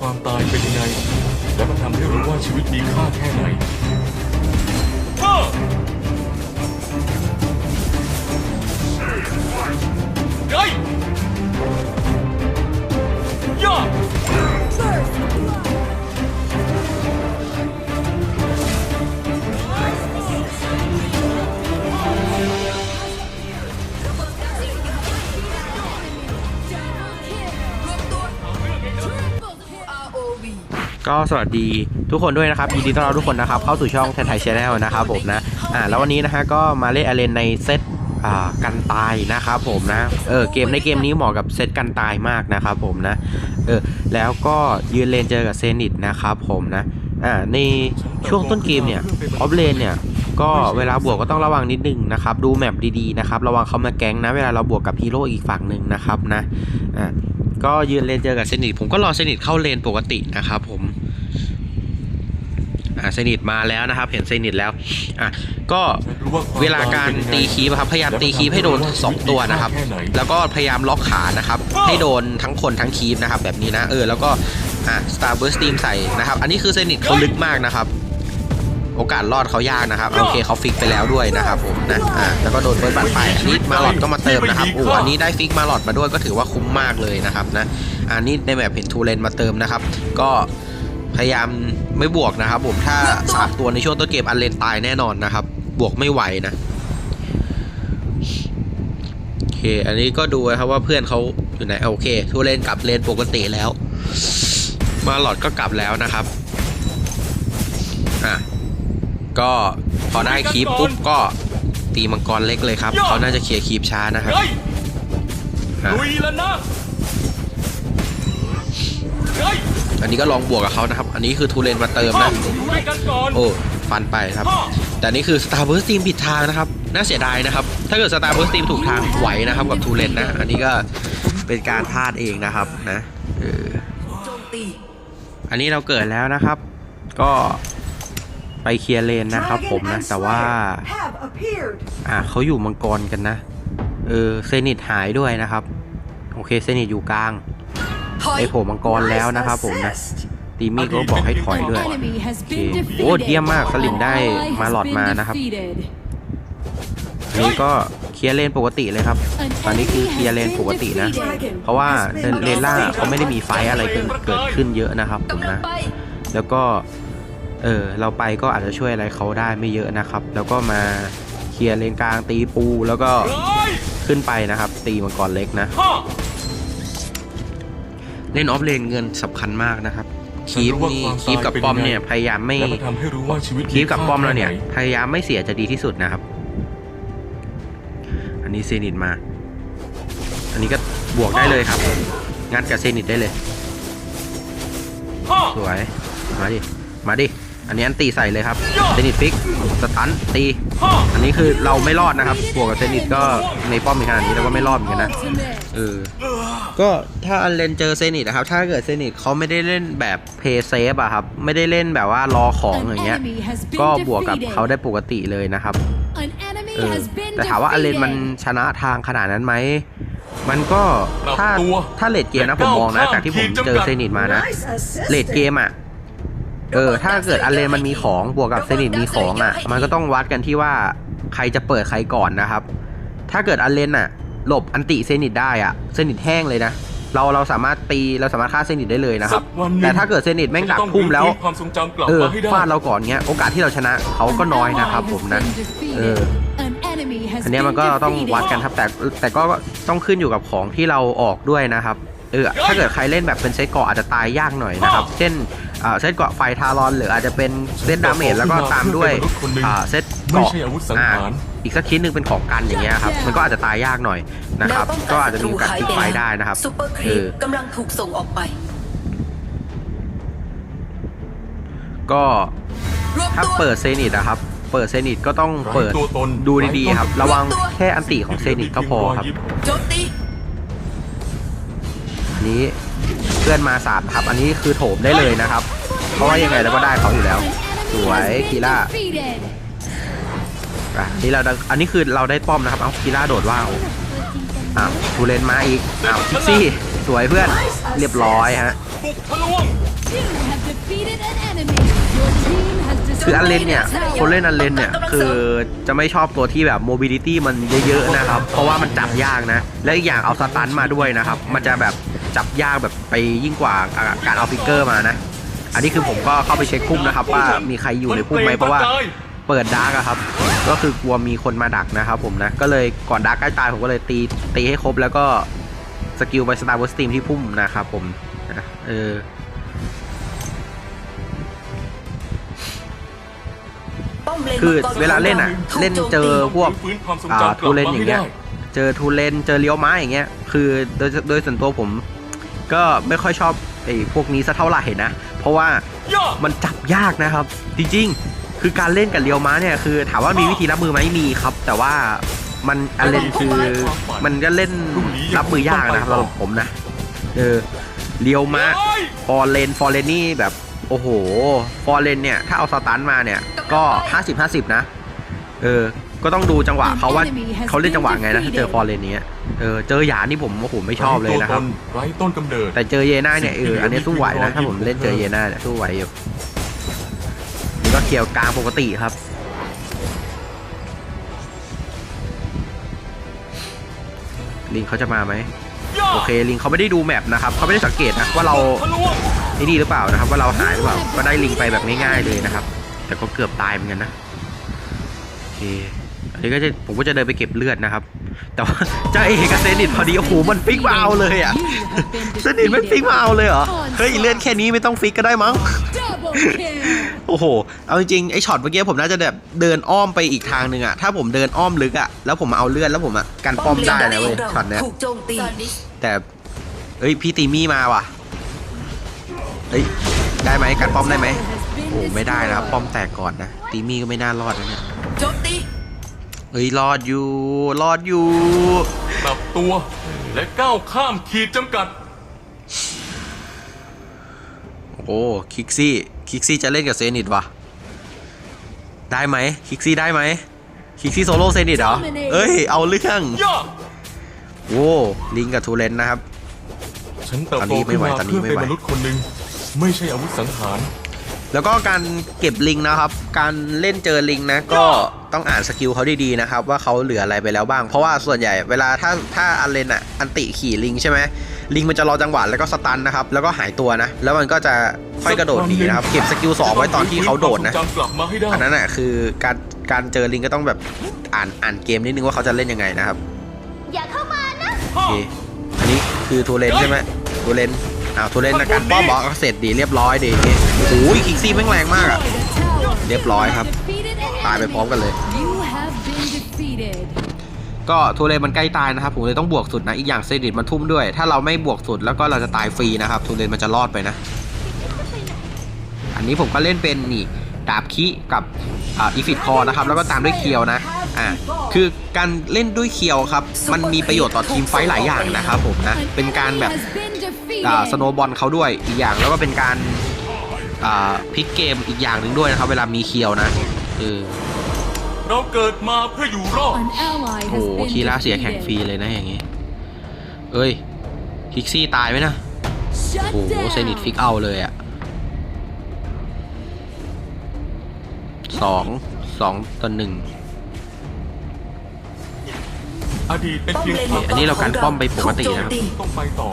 ความตายเป็นยังไง และมันทำให้รู้ว่าชีวิตมีค่าแค่ไหนอ้าเฮ้ยย่า ก็สวัสดีทุกคนด้วยนะครับยินดีต้อนรับทุกคนนะครับเข้าสู่ช่องแทนไทยชาแนลนะครับผมนะอ่าแล้ววันนี้นะฮะก็มาเล่นอเลนในเซตอ่ากันตายนะครับผมนะเออเกมในเกมนี้เหมาะกับเซตกันตายมากนะครับผมนะเออแล้วก็ยืนเลนเจอกับเซนิตนะครับผมนะอ่าในช่วงต้นเกมเนี่ยออฟเลนเนี่ยก็เวลาบวกก็ต้องระวังนิดนึงนะครับดูแมปดีๆนะครับระวังเขามาแก๊งนะเวลาเราบวกกับฮีโร่อีกฝั่งหนึ่งนะครับนะอ่าก็ยืนเลนเจอกับเซนิตผมก็รอเซนิตเข้าเลนปกตินะครับผม อ่าเซนิตมาแล้วนะครับ เห็นเซนิตแล้วอะก็เวลาการตีคีบครับพยายามตีคีบให้โดน 2 ตัวนะครับ แล้วก็พยายามล็อกขานะครับ ให้โดนทั้งคนทั้งคีบนะครับแบบนี้นะเออแล้วก็อะ Star Burst Team ใส่นะครับ อันนี้คือเซนิตเขาลึกมากนะครับ โอกาสรอดเขายากนะครับโอเคเขาฟิกไปแล้วด้วยนะครับผมนะอ่าแล้วก็โดนเบิร์ดบัตรไปอันนี้มาหลอดก็มาเติมนะครับโอ้อันนี้ได้ฟิกมาหลอดมาด้วยก็ถือว่าคุ้มมากเลยนะครับนะอันนี้ในแบบเห็นทูเลนมาเติมนะครับ ก็ พยายามไม่บวกนะครับผมถ้าสามตัวในช่วงต้นเกมอันเลนตายแน่นอนนะครับ บวกไม่ไหวนะโอเค อันนี้ก็ดูนะครับว่าเพื่อนเขาอยู่ไหนโอเคทูเลนกลับเลนปกติแล้ว มาหลอดก็กลับแล้วนะครับอะก็พอได้คีปปุ๊บก็ตีมังกรเล็กเลยครับเขาน่าจะเคลียร์คีปช้านะครับเฮ้ยอะลุยแล้วนะเฮ้ย อันนี้ก็ลองบวกกับเขานะครับ อันนี้คือทูเลนมาเติมข้านะอยู่ด้วยกันก่อนโอ้ฟันไปครับ แต่นี่คือ Star Burst Team ผิดทางนะครับ น่าเสียดายนะครับ ถ้าเกิด Star Burst Team ถูกทางไหวนะครับกับทูเลนนะ อันนี้ก็เป็นการพลาดเองนะครับนะเออโจมตีอันนี้เราเกิดแล้วนะครับ ก็ไปเคลียร์เลนนะครับผมนะ แต่ว่า have appeared อ่าเขาอยู่มังกรกันนะ เออเซนิตหายด้วยนะครับ โอเคเซนิตอยู่กลางถอย ไอโผมังกรแล้วนะครับผมนะตีมี่ก็บอกให้ถอยด้วยโอ้เยี่ยมมากสลิมได้มาหลอดมานะครับนี้ก็เคลียร์เลนปกติเลยครับ ตอนนี้คือเคลียร์เลนปกตินะ เพราะว่าเลนล่าเขาไม่ได้มีไฟอะไรเกิดขึ้นเยอะนะครับผมนะ แล้วก็ เออเราไปก็อาจจะช่วยอะไรเขาได้ไม่เยอะนะครับ แล้วก็มาเคลียร์เลนกลางตีปูแล้วก็ขึ้นไปนะครับ ตีมังกรเล็กนะ เล่นออฟเลนเงินสำคัญมากนะครับคีฟนี่ฉันรู้ว่าความคีฟกับตายเป็นป้อมยังไงเนี่ยพยายามไม่และมันทำให้รู้ว่าชีวิตคีฟกับป้อมเราเนี่ยค่าแค่ไหพยายามไม่เสียจะดีที่สุดนะครับ อันนี้เซนิตมา อันนี้ก็บวกได้เลยครับงัดกับเซนิตได้เลยข้าสวย มาดิ มาดิ อันนี้อันตีใส่เลยครับเซนิตฟิกสตันตีข้าอันนี้คือเราไม่รอดนะครับบวกกับเซนิตก็ในป้อมในขนาดนี้เราก็ไม่รอดเหมือนกันนะ Ultimate. เออก็ถ้าอันเลนเจอเซนิตนะครับ ถ้าเกิดเซนิตเขาไม่ได้เล่นแบบเพย์เซฟอะครับ ไม่ได้เล่นแบบว่ารอของ An อย่างเงี้ย enemy has been ก็บวกกับ defeated. เขาได้ปกติเลยนะครับ An enemy เออ has been แต่ถามว่าอันเลนมัน defeated. ชนะทางขนาดนั้นไหมมันก็ถ้าถ้าเลดเกมนะผมมองนะจากที่ผมเจอเซนิตมานะ Nice assist เลดเกมอะ เออ ถ้าเกิดอันเลนมันมีของบวกกับเซนิตมีของอะ มันก็ต้องวัดกันที่ว่าใครจะเปิดใครก่อนนะครับ ถ้าเกิดอันเลนอะ หลบอันติเซนิตได้อะ เซนิตแห้งเลยนะ เราเราสามารถตีเราสามารถฆ่าเซนิตได้เลยนะครับสักวันหนึ่งแต่ถ้าเกิดเซนิตแม่งดักฉันจะต้องพุ่มแล้วรื้อฟื้นความทรงจำกลับเออมาให้ได้ฟาดเราก่อนเงี้ย โอกาสที่เราชนะเขาก็น้อยนะครับ ผมนะ เออ An enemy has อันเนี้ยมันก็ been ต้อง defeated. วัดกันครับ แต่แต่ก็ต้องขึ้นอยู่กับของที่เราออกด้วยนะครับ เออ ถ้าเกิดใครเล่นแบบเป็นเซตเกาะอาจจะตายยากหน่อยนะครับ เช่นอ่า เซตเกาะไฟทารอนหรืออาจจะเป็นเซตดาเมจแล้วก็ตามด้วยอ่าเซตไม่เกาะใช่อาวุธสังอ่าหารอีกสักชิ้นหนึ่งเป็นของกันอย่างเงี้ยครับมันก็อาจจะตายยากหน่อยนะครับแนวป้งก็อาจจะมีโอกาสศัตพลิกไฟได้นะครับซุปเปอร์คเอรีปอกำลังถูกส่งออกไป ก็รวบถ้าตัวเปิดเซนิตนะครับ เปิดเซนิตก็ต้องเปิดไร้ตัวตนดูดีๆครับไร้ตัวตนระวังแค่อันติของเซนิตก็พอครับโจมตีอันนี้ เพื่อนมาสามครับ อันนี้คือโถมได้เลยนะครับ เพราะว่ายังไงเราก็ได้เขาอยู่แล้ว สวย has been คีล่าอะอันนี้เราอันนี้คือเราได้ป้อมนะครับ เอาคีล่าโดดว่าวอ้าวทูเลนมาอีกอ้าวพิกซี่สวยเพื่อนเรียบร้อยฮะคืออันเลนเนี่ยคนเล่นอันเลนเนี่ยคือจะไม่ชอบตัวที่แบบโมบิลิตี้มันเยอะๆนะครับ เพราะว่ามันจับยากนะ และอีกอย่างเอาสตันมาด้วยนะครับ มันจะแบบ จับยากแบบไปยิ่งกว่าการเอาฟิกเกอร์มานะ อันนี้คือผมก็เข้าไปเช็คพุ่มนะครับ ว่ามีใครอยู่ในพุ่มไหมเพราะว่าเปิดดาร์กอะครับ ก็คือกลัวมีคนมาดักนะครับผมนะ ก็เลยก่อนดาร์กใกล้ตายผมก็เลยตีตีให้ครบแล้วก็สกิลไปสตาร์เวอร์สตีมที่พุ่มนะครับผมนะเออป้อมเลนคือมังกรเวลาเล่นอะถูกเล่นโจมเจอตีพวกฟื้นความทรงอ่าจำกทูลับเลนมาอย่างให้เงี้ยได้เจอทูเลนเจอเลี้ยวม้าอย่างเงี้ย คือโดยโดยส่วนตัวผม ก็ไม่ค่อยชอบไอ้พวกนี้สักเท่าไหร่นะ เพราะว่าย่ามันจับยากนะครับ จริงๆ คือการเล่นกับเลียวม้าเนี่ยคือ ถามว่ามีวิธีรับมือไหมมีครับ แต่ว่ามันอันเล่นคือมันก็เล่นรับมือยากนะครับสำหรับผมนะเออเลียวม้าฟอร์เลนฟอร์เลนนี่แบบโอ้โห ฟอร์เลนเนี่ย ถ้าเอาสตันมาเนี่ย ก็ 50 50 นะ เออ ก็ต้องดูจังหวะเขาว่าเขาเล่นจังหวะไงนะถ้าเจอฟอร์เลนเนี้ยเออเจอหยานี่ผมโอ้โหไม่ชอบเลยนะครับไร้ต้นกำเนิดแต่เจอเยน่าเนี่ยเอออันนี้สู้ไหวนะถ้าผมเล่นเจอเยน่าเนี่ยสู้ไหวอยู่นี่ก็เคียวกลางปกติครับลิงเขาจะมาไหมโอเคลิงเขาไม่ได้ดูแมปนะครับเขาไม่ได้สังเกตนะว่าเราไอ้นี่หรือเปล่านะครับ ว่าเราหายหรือเปล่าก็ได้ลิงไปแบบง่ายๆเลยนะครับ แต่ก็เกือบตายเหมือนกันนะโอเค อันนี้ก็จะผมก็จะเดินไปเก็บเลือดนะครับ แต่ว่าเจ้าเอกกับเซนิตพอดีโอ้โหมันฟิกมาเอาเลยอะสนิทไม่ฟิกมาเอาเลยเหรอเฮ้ยเลื่อนแค่นี้ไม่ต้องฟิกก็ได้มั้ง Double kill. โอ้โห เอาจริงๆไอช็อตเมื่อกี้ผมน่าจะแบบเดินอ้อมไปอีกทางหนึ่งอะถ้าผมเดินอ้อมลึกอะแล้วผมมาเอาเลื่อนแล้วผมอะกันป้อมได้นะเว้ยช็อตเนี้ยถูกโจมตีแต่เอ้ยพี่ตีมี่มาว่ะเอ้ยได้ไหมกันป้อมได้ไหม Has been โอ้ไม่ได้นะครับ destroyed. ป้อมแตกก่อนนะตีมี่ก็ไม่น่ารอดนะเนี่ยโจมตี เอ้ยรอดอยู่รอดอยู่ ปรับตัวและก้าวข้ามขีดจำกัด โอ้คิกซี่คิกซี่จะเล่นกับเซนิตวะได้ไหมคิกซี่ได้ไหมคิกซี่โซโล่เซนิตเหรอ เอ้ย เอาเรื่องย่าโว้ลิงกับทูเลนนะครับ ฉันเติบตอนโตนี้ไม่ขึ้นไหวมาตอนนี้เพื่อไม่เป็นไหวมนุษย์คนหนึ่งไม่ใช่อาวุธสังหาร แล้วก็การเก็บลิงนะครับ การเล่นเจอลิงนะก็ ต้องอ่านสกิลเขาดีๆนะครับว่าเขาเหลืออะไรไปแล้วบ้าง เพราะว่าส่วนใหญ่เวลาถ้าถ้าอันเลนอะอันติขี่ลิงใช่ไหมลิงมันจะรอจังหวะแล้วก็สตันนะครับแล้วก็หายตัวนะ แล้วมันก็จะค่อยกระโดดหนีนะครับเก็บสกิลสองไว้ตอนที่เขาโดดนะจำกลับมาให้ได้อันนั้นอะคือการการเจอลิงก็ต้องแบบอ่านอ่านเกมนิดนึงว่าเขาจะเล่นยังไงนะครับอย่าเข้ามานะโอเคอันนี้คือทูเลนใช่ไหมทูเลนอ้าวทูเลนนะการป้อมบอกก็เสร็จดีเรียบร้อยดีโอ้ยคิกซี่แม่งแรงมากอะ Destroyed a tower. เรียบร้อยครับ ตายไปพร้อมกันเลย ก็ทูเลนมันใกล้ตายนะครับ ผมเลยต้องบวกสุดนะ อีกอย่างเซดิตมันทุ่มด้วย ถ้าเราไม่บวกสุดแล้วก็เราจะตายฟรีนะครับทูเลนมันจะรอดไปนะ อันนี้ผมก็เล่นเป็นนี่ดาบคิกับอ่าอีฟิตคอนะครับ แล้วก็ตามด้วยเคียวนะอ่าคือการเล่นด้วยเคียวครับ มันมีประโยชน์ต่อทีมไฟหลายอย่างนะครับผมนะ เป็นการแบบอ่าสโนบอลเขาด้วยอีกอย่างแล้วก็เป็นการ พลิกเกมอีกอย่างหนึ่งด้วยนะครับ เวลามีเคียวนะเออเราเกิดมาเพื่ออยู่รอด An ally โอ้ has โห been คีร่าเสียแข่งฟรี defeated. เลยนะอย่างงี้ เอ้ยคิกซี่ตายไหมนะ Shut โอ้โหเซนิต down. ฟิกเอาเลยอะสองสองต่อหนึ่งอดีตเป็นเพียงป้อมเลนความอันนี้เรากันป้อมไปปกตินะครับถูโจมต้องไปต่อ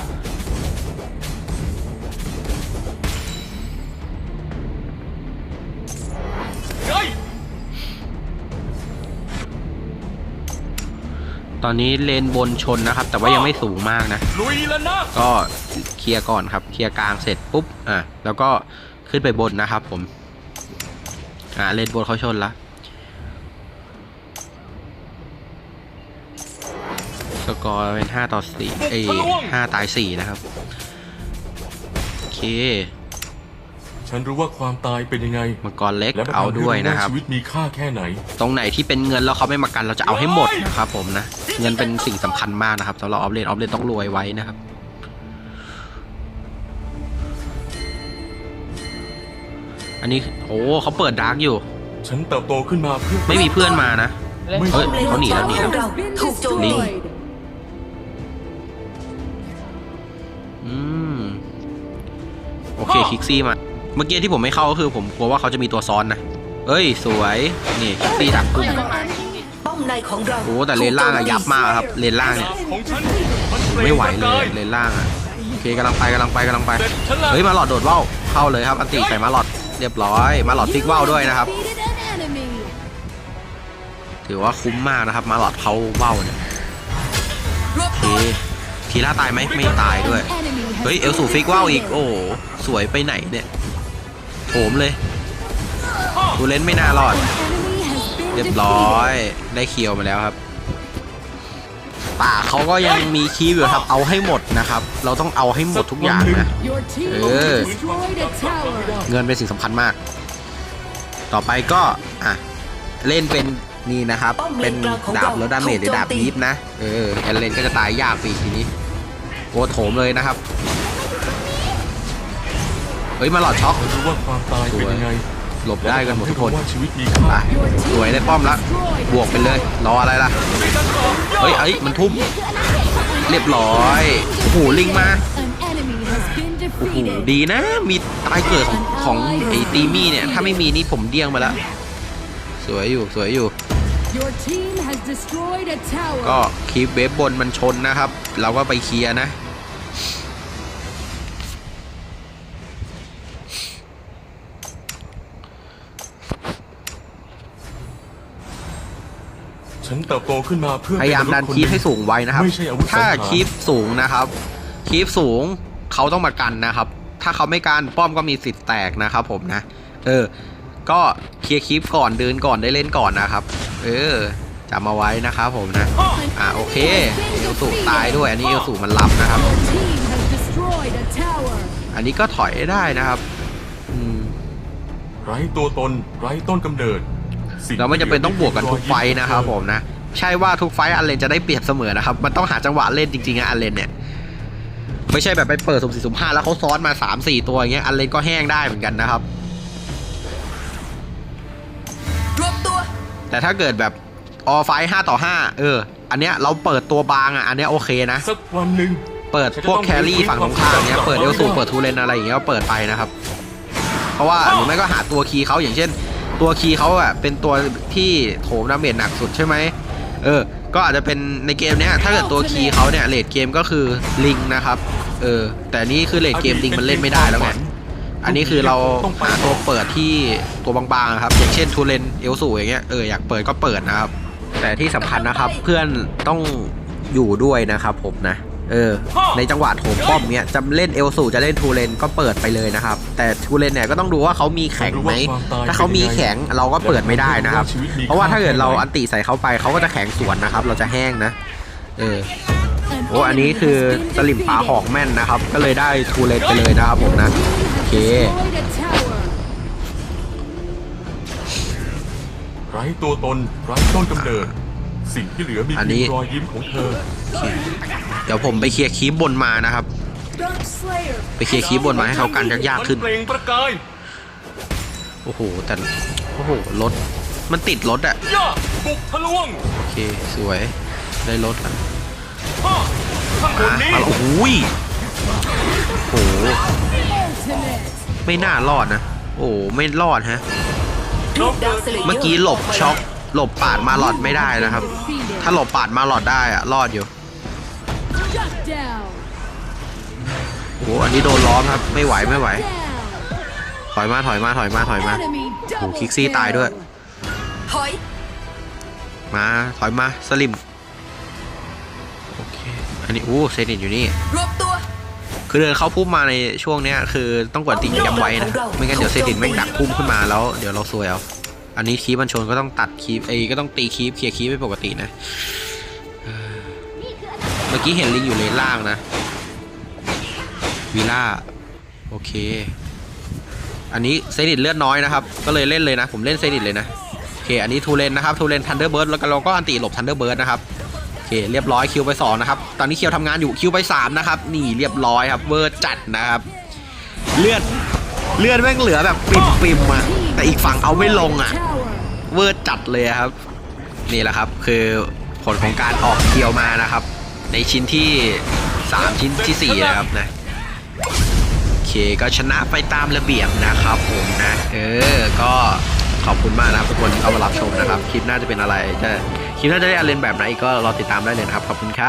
อนนี้เลนบนชนนะครับ แต่ว่ายังไม่สูงมากนะ ลุยแล้วนะก็เคลียร์ก่อนครับ เคลียร์กลางเสร็จปุ๊บ อะ แล้วก็ขึ้นไปบนนะครับผม อ่า เลนบนเขาชนละสกอร์เป็นห้าต่อสี่เอ้ยห้าตายสี่นะครับ โอเค ฉันรู้ว่าความตายเป็นยังไงมังกรเล็กและมันเอาทำให้ด้วยรู้นะครับชีวิตมีค่าแค่ไหน ตรงไหนที่เป็นเงินแล้วเขาไม่มากันเราจะเอาให้หมดนะครับผมนะ เงินเป็นสิ่งสำคัญมากนะครับสำหรับออฟเลนออฟเลนต้องรวยไว้นะครับ อันนี้โอ้เขาเปิดดาร์กอยู่ ฉันเติบโตขึ้นมาเพื่อไม่มีเพื่อนมานะไม่เฮ้ยป้อมเลนเขาหนีแล้วหนีแล้วของเรา Has been ถูกโจมตี destroyed. อืมโอเคคิกซี่มา เมื่อกี้ที่ผมไม่เข้าก็คือผมกลัวว่าเขาจะมีตัวซ้อนนะเอ้ย สวย นี่คิกซี่ดักกลุ่มป้อม ในของเราโอ้แต่เลนล่างอะยับมากครับเลนล่างเนี่ยของฉันไม่ไหวเลยเลนล่างอะโอเคกำลังไปกำลังไปกำลังไปเฮ้ยมาหลอดโดดว่าวเข้าเลยครับอันติใส่มาหลอดเรียบร้อย มาหลอดฟิกว่าวด้วยนะครับ Defeated an enemy. ถือว่าคุ้มมากนะครับ มาหลอดเขาว่าวเนี่ยรวบโอเคตัวทีล่าตายไหมไม่ตายด้วย An enemy has เฮ้ยเอลสูฟิกว่าวอีกโอ้โหสวยไปไหนเนี่ยโถมเลยดูเลนไม่น่ารอด เรียบร้อย defeated. ได้เคียวมาแล้วครับ ป่าเขาก็ยังมีคีย์อยู่ครับ เอาให้หมดนะครับ เราต้องเอาให้หมดทุกอย่างนะ Your team Ừ. has destroyed a tower. เงินเป็นสิ่งสำคัญมาก ต่อไปก็ อะ เล่นเป็นนี่นะครับ เป็นดาบแล้วดาเมจหรือดาบยีฟนะ เออแอนเลนก็จะตายยากไปอีกทีนี้ โอ้โถมเลยนะครับ เฮ้ย มาหลอดช็อกรู้ว่าความตายเป็นยังไง หลบได้กันหมดทุกคนว่าชีวิตมีไปค่าสวยได้ป้อมละ บวกไปเลย รออะไรล่ะ เฮ้ยเอ้ยมันทุ่ม เรียบร้อย โอ้โห ลิงมา An enemy has been โอ้โห defeated. ดีนะ มีตายเกิดของของไอ้ตีมี่เนี่ย ถ้าไม่มีนี่ผมเดี้ยงไปแล้ว สวยอยู่ สวยอยู่ Your team has destroyed a tower. ก็คีบเวฟบนมันชนนะครับ เราก็ไปเคลียร์นะ ฉันเติบโตขึ้นมาเพื่อพยายามดันคีบให้สูงไว้นะครับไม่ใช่อาวุธถ้าสังหารคีบสูงนะครับ คีบสูงเขาต้องมากันนะครับ ถ้าเขาไม่กันป้อมก็มีสิทธิ์แตกนะครับ ผมนะ เออ ก็เคลียร์คีบก่อนเดินก่อนได้เล่นก่อนนะครับ เออจำมาไว้นะครับผมนะ อะโอเค เอลสูตายด้วยอันนี้เอลสูมันรับนะครับ Your team has destroyed a tower. อันนี้ก็ถอยได้นะครับอืมไร้ตัวตนไร้ต้นกำเนิดสิ่ เราไม่จำเป็นต้องบวกกันทุกไฟท์นะครับผมนะ ใช่ว่าทุกไฟท์อันเลนจะได้เปรียบเสมอนะครับ มันต้องหาจังหวะเล่นจริงๆอะอันเลนเนี่ยไม่ใช่แบบไปเปิดสุ่มสี่สุ่มห้าแล้วเขาซ้อนมา3 4ตัวอย่างเงี้ยอันเลนก็แห้งได้เหมือนกันนะครับรวบตัว แต่ถ้าเกิดแบบออไฟห้าต่อห้าเออ อันเนี้ยเราเปิดตัวบางอะอันเนี้ยโอเคนะสักวันหนึ่งเปิดพวกแครี่ฝั่งตรงข้ามเนี้ยเปิดเอลสูเปิดทูเลนอะไรอย่างเงี้ยก็เปิดไปนะครับ เพราะว่าหรือไม่ก็หาตัวคีย์เขาอย่างเช่น ตัวคีย์เขาอะเป็นตัวที่โถมดาเมจหนักสุดใช่ไหมเออ ก็อาจจะเป็นในเกมเนี้ยถ้าเกิดตัวคีย์เขาเนี่ยเลดเกมก็คือลิงนะครับเออแต่นี่คือเลดเกมลิงมันเล่นไม่ได้แล้วไงอันนี้คือเราหาตัวเปิดที่ตัวบางๆครับ อย่างเช่นทูเลนเอลสูอย่างเงี้ยเอออยากเปิดก็เปิดนะครับ แต่ที่สำคัญนะครับเพื่อนต้องอยู่ด้วยนะครับผมนะ เออ ในจังหวะโถมป้อมเนี้ยจะเล่นเอลสูจะเล่นทูเลนก็เปิดไปเลยนะครับ แต่ทูเลนเนี่ยก็ต้องดูว่าเขามีแข็งไหม ถ้าเขามีแข็งเราก็เปิดไม่ได้นะครับ เพราะว่าถ้าเกิดเราอันติใส่เขาไปเขาก็จะแข็งสวนนะครับ เราจะแห้งนะ เออ An โอ้อันนี้ enemy คือ has been สลิมปลาหอก defeated. แม่นนะครับ ก็เลยได้ทูเลนไปเลยนะครับผมนะโอเค Destroyed a tower. ไร้ตัวตนไร้ต้นกำเนิด สิ่งที่เหลือมีอันเพีนี้ยงรอยยิ้มของเธอ เดี๋ยวผมไปเคลียร์คีบบนมานะครับไปเคลียร์คีบบนมาให้เขากันยากๆขึ้นมัเปล่งประกายโอ้โห แต่ โอ้โห รถ มันติดรถอะย่าบุกทะลวงโอเค สวย ได้รถละฮ่าข้างบนนี้ มาแล้วโอ้โหยโอ้โห Ultimate. ไม่น่ารอดนะ โอ้โหไม่รอดฮะลูกดาวสเลเยอร์เมื่อกี้หลบช็อก หลบปาดมาหลอดไม่ได้นะครับ ถ้าหลบปาดมาหลอดได้อะรอดอยู่โอ้โหอันนี้โดนล้อมครับ ไม่ไหวไม่ไหว ถอยมาถอยมาถอยมาถอยมาโอ้คิกซี่ตายด้วยมาถอยมาสลิมโอเคอันนี้อู้เซนิตอยู่นี่คือเดินเข้าพุ่มมาในช่วงเนี้ยคือต้องกดติย้ำไว้นะไม่งั้นเดี๋ยวเซตินแม่งดักพุ่มขึ้นมาแล้วเดี๋ยวเราซวยเอา อันนี้คีบมันชนก็ต้องตัดคีบไอ้ก็ต้องตีคีบเคลียร์คีบไม่ปกตินะ เมื่อกี้เห็นลิงอยู่เลนล่างนะวีล่าโอเค อันนี้เซนิตเลือดน้อยนะครับ ก็เลยเล่นเลยนะ ผมเล่นเซนิตเลยนะโอเค อันนี้ทูเลนนะครับทูเลนทันเดอร์เบิร์ดแล้วก็เราก็อันตีหลบทันเดอร์เบิร์ดนะครับโอเคเรียบร้อยคิวไป2นะครับตอนนี้คิวทำงานอยู่คิวไป3นะครับนี่เรียบร้อยครับเวอร์จัดนะครับ เลือด เลือดแม่งเหลือแบบปิ่มปิมๆอะแต่อีกฝั่งเอาไม่ลงอะเวอร์จัดเลยอะครับ นี่แหละครับคือผลของการออกเคียวมานะครับ ในชิ้นที่ 3 ชิ้นที่ 4 นะครับนะโอเคก็ชนะไปตามระเบียบนะครับผมนะเออก็ขอบคุณมากนะครับทุกคนที่เข้ามารับชมนะครับ คลิปหน้าจะเป็นอะไรจะคลิปหน้าจะได้อะไรแบบไหนกก็รอติดตามได้เลยนะครับ ขอบคุณครับ